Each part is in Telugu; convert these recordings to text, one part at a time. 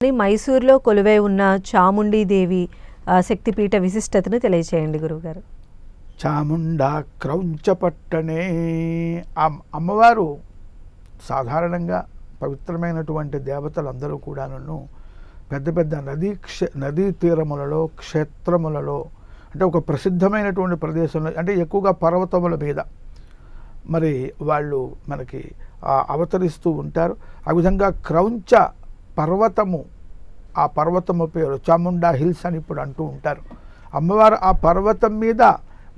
అని మైసూర్లో కొలువై ఉన్న చాముండీదేవి ఆ, శక్తిపీఠ విశిష్టతను తెలియచేయండి గురువుగారు. చాముండా క్రౌంచపట్టనే. ఆ అమ్మవారు సాధారణంగా పవిత్రమైనటువంటి దేవతలందరూ కూడాను పెద్ద పెద్ద నదీ క్షే నదీ తీరములలో క్షేత్రములలో అంటే ఒక ప్రసిద్ధమైనటువంటి ప్రదేశంలో అంటే ఎక్కువగా పర్వతముల మీద మరి వాళ్ళు మనకి అవతరిస్తూ ఉంటారు. ఆ విధంగా క్రౌంచ పర్వతము ఆ పర్వతము పేరు చాముండా హిల్స్ అని ఇప్పుడు అంటూ ఉంటారు. అమ్మవారు ఆ పర్వతం మీద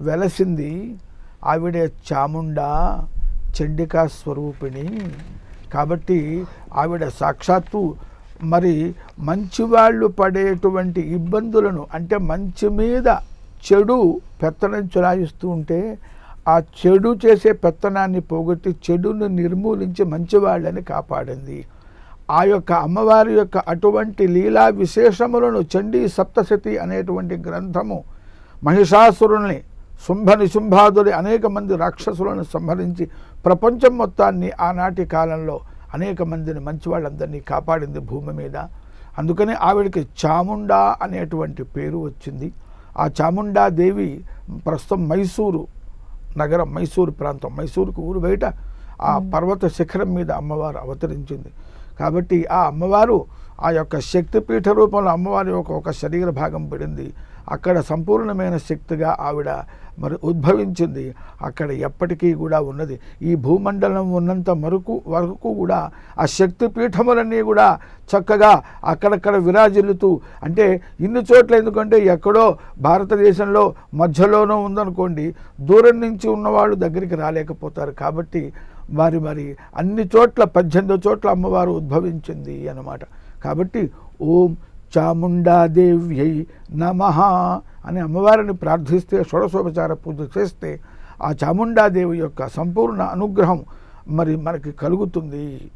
వెలసింది ఆవిడే చాముండా చండికా స్వరూపిణి. కాబట్టి ఆవిడ సాక్షాత్తు మరి మంచివాళ్ళు పడేటువంటి ఇబ్బందులను అంటే మంచి మీద చెడు పెత్తనం చులాయిస్తూ ఉంటే ఆ చెడు చేసే పెత్తనాన్ని పోగొట్టి చెడును నిర్మూలించి మంచివాళ్ళని కాపాడింది. ఆ యొక్క అమ్మవారి యొక్క అటువంటి లీలా విశేషములను చండీ సప్తశతి అనేటువంటి గ్రంథము మహిషాసురుల్ని శుంభ నిశుంభాదుని అనేక మంది రాక్షసులను సంహరించి ప్రపంచం మొత్తాన్ని ఆనాటి కాలంలో అనేక మందిని మంచి వాళ్ళందరినీ కాపాడింది భూమి మీద. అందుకని ఆవిడకి చాముండా అనేటువంటి పేరు వచ్చింది. ఆ చాముండా దేవి ప్రస్తుతం మైసూరు నగరం మైసూరు ప్రాంతం. మైసూరుకు ఊరు బయట ఆ పర్వత శిఖరం మీద అమ్మవారు అవతరించింది. కాబట్టి ఆ అమ్మవారు ఆ యొక్క శక్తిపీఠ రూపంలో అమ్మవారి యొక్క ఒక శరీర భాగం పడింది. అక్కడ సంపూర్ణమైన శక్తిగా ఆవిడ మరి ఉద్భవించింది. అక్కడ ఎప్పటికీ కూడా ఉన్నది. ఈ భూమండలం ఉన్నంత మరకు వరకు కూడా ఆ శక్తి పీఠములన్నీ కూడా చక్కగా అక్కడక్కడ విరాజిల్లుతూ అంటే ఇన్ని చోట్ల ఎందుకంటే ఎక్కడో భారతదేశంలో మధ్యలోనూ ఉందనుకోండి దూరం నుంచి ఉన్నవాళ్ళు దగ్గరికి రాలేకపోతారు. కాబట్టి మరి మరి అన్ని చోట్ల పద్దెనిమిది చోట్ల అమ్మవారు ఉద్భవించింది అన్నమాట. కాబట్టి ఓం చాముండాదేవ్యై నమ అని అమ్మవారిని ప్రార్థిస్తే షోడశోపచార పూజ చేస్తే ఆ చాముండాదేవి యొక్క సంపూర్ణ అనుగ్రహం మరి మనకి కలుగుతుంది.